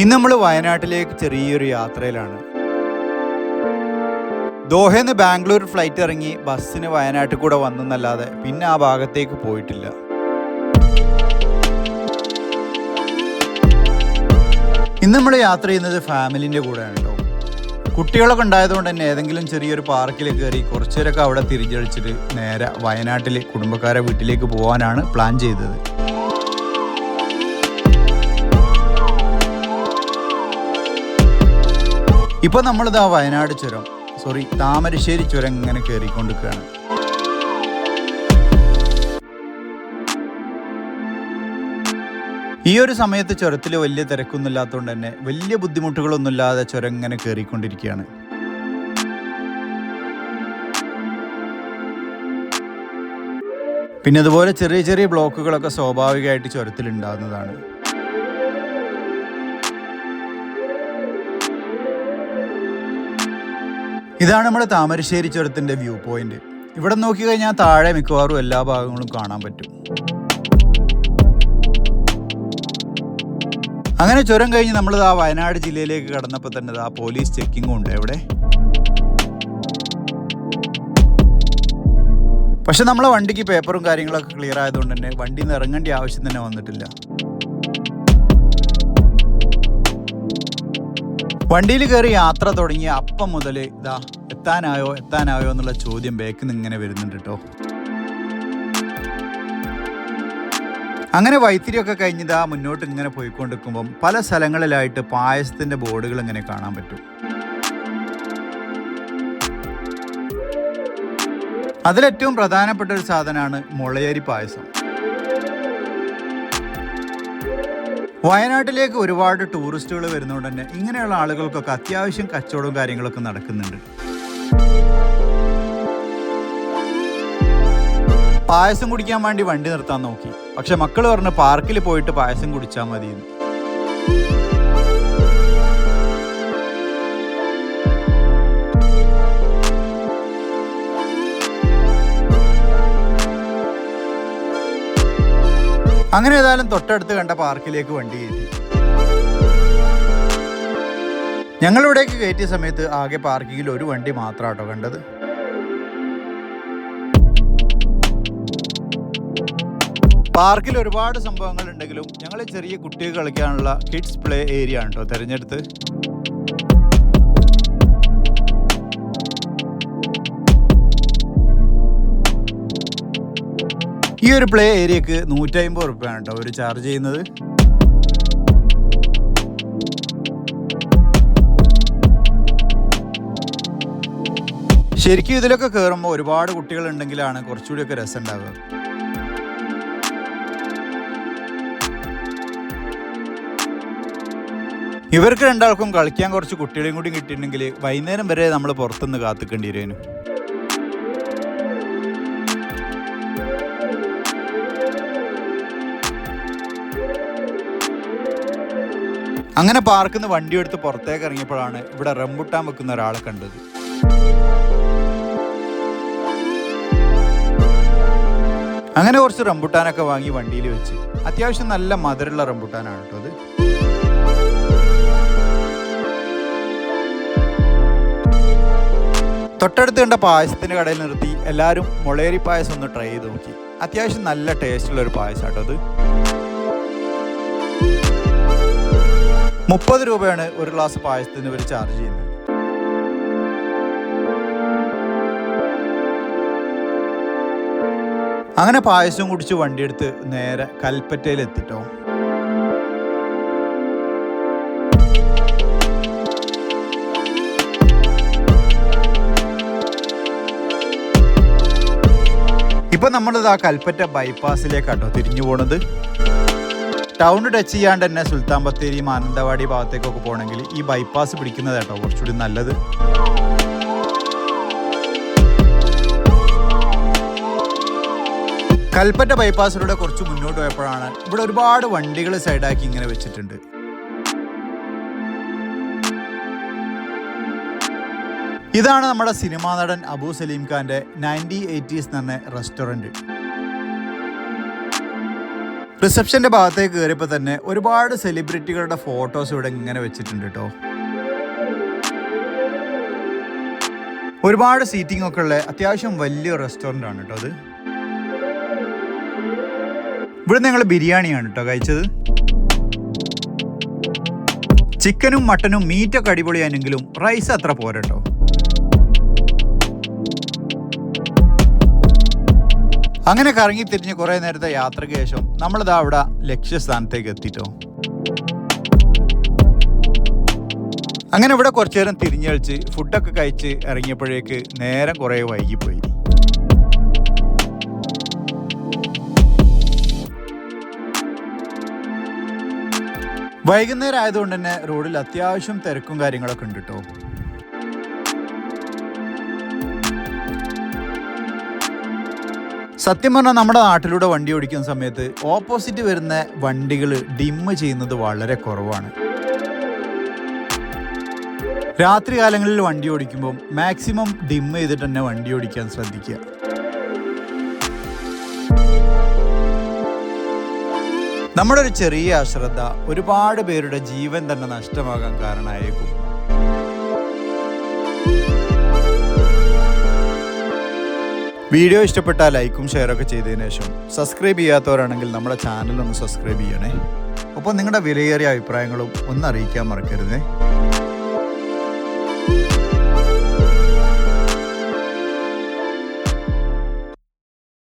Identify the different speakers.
Speaker 1: ഇന്ന് നമ്മൾ വയനാട്ടിലേക്ക് ചെറിയൊരു യാത്രയിലാണ്. ദോഹയിൽ ബാംഗ്ലൂർ ഫ്ലൈറ്റ് ഇറങ്ങി ബസ്സിന് വയനാട്ടിൽ കൂടെ വന്നെന്നല്ലാതെ പിന്നെ ആ ഭാഗത്തേക്ക് പോയിട്ടില്ല. ഇന്ന് നമ്മൾ യാത്ര ചെയ്യുന്നത് ഫാമിലിന്റെ കൂടെയാണ് കേട്ടോ കുട്ടികളൊക്കെ ഉണ്ടായതുകൊണ്ട് തന്നെ ഏതെങ്കിലും ചെറിയൊരു പാർക്കിൽ കയറി കുറച്ചുപേരൊക്കെ അവിടെ തിരിച്ചടിച്ചിട്ട് നേരെ വയനാട്ടിൽ കുടുംബക്കാരെ വീട്ടിലേക്ക് പോകാനാണ് പ്ലാൻ ചെയ്തത്. ഇപ്പൊ നമ്മളിതാ വയനാട് ചുരം. സോറി താമരശ്ശേരി ചുരം ഇങ്ങനെ കയറിക്കൊണ്ടിരിക്കുകയാണ് ഈ ഒരു സമയത്ത് ചുരത്തിൽ വലിയ തിരക്കൊന്നുമില്ലാത്തതുകൊണ്ട് തന്നെ വലിയ ബുദ്ധിമുട്ടുകളൊന്നുമില്ലാതെ ചുരം ഇങ്ങനെ കയറിക്കൊണ്ടിരിക്കുകയാണ് പിന്നെ അതുപോലെ ചെറിയ ചെറിയ ബ്ലോക്കുകളൊക്കെ സ്വാഭാവികമായിട്ട് ചുരത്തിൽ ഉണ്ടാകുന്നതാണ് ഇതാണ് നമ്മുടെ താമരശ്ശേരി ചുരത്തിന്റെ വ്യൂ പോയിന്റ്. ഇവിടെ നോക്കി കഴിഞ്ഞാൽ താഴെ മിക്കവാറും എല്ലാ ഭാഗങ്ങളും കാണാൻ പറ്റും. അങ്ങനെ ചുരം കഴിഞ്ഞ് നമ്മൾ ആ വയനാട് ജില്ലയിലേക്ക് കടന്നപ്പോൾ തന്നെ ആ പോലീസ് ചെക്കിങ്ങും ഉണ്ട് എവിടെ പക്ഷെ നമ്മളെ വണ്ടിക്ക് പേപ്പറും കാര്യങ്ങളൊക്കെ ക്ലിയർ ആയതുകൊണ്ട് തന്നെ വണ്ടിയിൽ നിന്ന് ഇറങ്ങേണ്ട ആവശ്യം തന്നെ വന്നിട്ടില്ല. വണ്ടിയിൽ കയറി യാത്ര തുടങ്ങിയ അപ്പം മുതൽ ഇതാ എത്താനായോ എത്താനായോ എന്നുള്ള ചോദ്യം ബേക്കിൽ നിന്ന് ഇങ്ങനെ വരുന്നുണ്ട് കേട്ടോ അങ്ങനെ വൈത്തിരിയൊക്കെ കഴിഞ്ഞിതാ മുന്നോട്ട് ഇങ്ങനെ പോയിക്കൊണ്ടിരിക്കുമ്പം പല സ്ഥലങ്ങളിലായിട്ട് പായസത്തിന്റെ ബോർഡുകൾ ഇങ്ങനെ കാണാൻ പറ്റും. അതിലേറ്റവും പ്രധാനപ്പെട്ട ഒരു സാധനമാണ് മുളയരി പായസം. വയനാട്ടിലേക്ക് ഒരുപാട് ടൂറിസ്റ്റുകൾ വരുന്നതുകൊണ്ട് തന്നെ ഇങ്ങനെയുള്ള ആളുകൾക്കൊക്കെ അത്യാവശ്യം കച്ചവടവും കാര്യങ്ങളൊക്കെ നടക്കുന്നുണ്ട്. പായസം കുടിക്കാൻ വേണ്ടി വണ്ടി നിർത്താൻ നോക്കി. പക്ഷെ മക്കൾ പറഞ്ഞ് പാർക്കിൽ പോയിട്ട് പായസം കുടിച്ചാൽ മതി അങ്ങനെ ഏതായാലും തൊട്ടടുത്ത് കണ്ട പാർക്കിലേക്ക് വണ്ടി കയറ്റി. ഞങ്ങളിവിടേക്ക് കയറ്റിയ സമയത്ത് ആകെ പാർക്കിങ്ങിൽ ഒരു വണ്ടി മാത്രമാട്ടോ കണ്ടത്. പാർക്കിൽ ഒരുപാട് സംഭവങ്ങൾ ഉണ്ടെങ്കിലും ഞങ്ങൾ ചെറിയ കുട്ടികൾ കളിക്കാനുള്ള കിഡ്സ് പ്ലേ ഏരിയ ആണ് കേട്ടോ തിരഞ്ഞെടുത്ത്. ഈ ഒരു പ്ലേ ഏരിയക്ക് നൂറ്റമ്പത് റുപ്യാണ് കേട്ടോ അവർ ചാർജ് ചെയ്യുന്നത്. ശരിക്കും ഇതിലൊക്കെ കയറുമ്പോൾ ഒരുപാട് കുട്ടികൾ ഉണ്ടെങ്കിലാണ് കുറച്ചുകൂടിയൊക്കെ രസം ഉണ്ടാവുക. ഇവർക്ക് രണ്ടാൾക്കും കളിക്കാൻ കുറച്ച് കുട്ടികളെയും കൂടി കിട്ടിയിട്ടുണ്ടെങ്കിൽ വൈകുന്നേരം വരെ നമ്മൾ പുറത്തുനിന്ന് കാത്തിക്കേണ്ടി അങ്ങനെ പാർക്കിൽ നിന്ന് വണ്ടി എടുത്ത് പുറത്തേക്ക് ഇറങ്ങിയപ്പോഴാണ് ഇവിടെ റംബുട്ടാൻ വെക്കുന്ന ഒരാളെ കണ്ടത്. അങ്ങനെ കുറച്ച് റംബുട്ടാനൊക്കെ വാങ്ങി വണ്ടിയിൽ വെച്ച്. അത്യാവശ്യം നല്ല മധുരമുള്ള റംബുട്ടാനാണ് കേട്ടോ അത്. തൊട്ടടുത്ത് കണ്ട പായസത്തിന്റെ കടയിൽ നിർത്തി എല്ലാവരും മുളേരി പായസം ഒന്ന് ട്രൈ ചെയ്ത് നോക്കി. അത്യാവശ്യം നല്ല ടേസ്റ്റുള്ള ഒരു പായസം കേട്ടോ അത്. മുപ്പത് രൂപയാണ് ഒരു ഗ്ലാസ് പായസത്തിന് ഇവർ ചാർജ് ചെയ്യുന്നത്. അങ്ങനെ പായസം കുടിച്ച് വണ്ടിയെടുത്ത് നേരെ കൽപ്പറ്റയിൽ എത്തിട്ടോ. ഇപ്പൊ നമ്മളിത് ആ കൽപ്പറ്റ ബൈപ്പാസിലേക്കാട്ടോ തിരിഞ്ഞു പോണത്. ടൗൺ ടച്ച് ചെയ്യാണ്ട് തന്നെ സുൽത്താൻ ബത്തേരി മാനന്തവാടി ഭാഗത്തേക്കൊക്കെ പോകണമെങ്കിൽ ഈ ബൈപ്പാസ് പിടിക്കുന്നത് കേട്ടോ കുറച്ചുകൂടി നല്ലത്. കൽപ്പറ്റ ബൈപ്പാസിലൂടെ കുറച്ച് മുന്നോട്ട് പോയപ്പോഴാണ് ഇവിടെ ഒരുപാട് വണ്ടികൾ സൈഡാക്കി ഇങ്ങനെ വെച്ചിട്ടുണ്ട്. ഇതാണ് നമ്മുടെ സിനിമാ നടൻ അബു സലീം ഖാന്റെ നയന്റി എയ്റ്റീസ് എന്ന റെസ്റ്റോറന്റ് റിസപ്ഷന്റെ ഭാഗത്തേക്ക് കയറിയപ്പോൾ തന്നെ ഒരുപാട് സെലിബ്രിറ്റികളുടെ ഫോട്ടോസ് ഇവിടെ ഇങ്ങനെ വെച്ചിട്ടുണ്ട് കേട്ടോ ഒരുപാട് സീറ്റിംഗ് ഒക്കെ ഉള്ള അത്യാവശ്യം വലിയ റെസ്റ്റോറന്റ് ആണ് കേട്ടോ അത്. ഇവിടെ ഞങ്ങൾ ബിരിയാണിയാണ് കേട്ടോ കഴിച്ചത്. ചിക്കനും മട്ടനും മീറ്റൊക്കെ അടിപൊളിയാണെങ്കിലും റൈസ് അത്ര പോരട്ടോ അങ്ങനെ കറങ്ങി തിരിഞ്ഞ് കുറേ നേരത്തെ യാത്രയ്ക്ക് ശേഷം നമ്മളിതാ അവിടെ ലക്ഷ്യസ്ഥാനത്തേക്ക് എത്തിട്ടോ. അങ്ങനെ ഇവിടെ കുറച്ചു നേരം തിരിഞ്ഞഴിച്ച് ഫുഡൊക്കെ കഴിച്ച് ഇറങ്ങിയപ്പോഴേക്ക് നേരം കുറേ വൈകിപ്പോയി. വൈകുന്നേരം ആയതുകൊണ്ട് തന്നെ റോഡിൽ അത്യാവശ്യം തിരക്കും കാര്യങ്ങളൊക്കെ ഉണ്ട് കേട്ടോ. സത്യം പറഞ്ഞാൽ നമ്മുടെ നാട്ടിലൂടെ വണ്ടി ഓടിക്കുന്ന സമയത്ത് ഓപ്പോസിറ്റ് വരുന്ന വണ്ടികൾ ഡിമ്മ് ചെയ്യുന്നത് വളരെ കുറവാണ്. രാത്രി കാലങ്ങളിൽ വണ്ടി ഓടിക്കുമ്പോൾ മാക്സിമം ഡിം ചെയ്തിട്ട് തന്നെ വണ്ടി ഓടിക്കാൻ ശ്രദ്ധിക്കുക. നമ്മുടെ ഒരു ചെറിയ അശ്രദ്ധ ഒരുപാട് പേരുടെ ജീവൻ തന്നെ നഷ്ടമാകാൻ കാരണമായേക്കും. വീഡിയോ ഇഷ്ടപ്പെട്ടാൽ ലൈക്കും ഷെയറൊക്കെ ചെയ്തതിനു ശേഷം സബ്സ്ക്രൈബ് ചെയ്യാത്തവരാണെങ്കിൽ നമ്മുടെ ചാനൽ ഒന്ന് സബ്സ്ക്രൈബ് ചെയ്യണേ. ഒപ്പം നിങ്ങളുടെ വിലയേറിയ അഭിപ്രായങ്ങളും ഒന്ന് അറിയിക്കാൻ മറക്കരുതേ.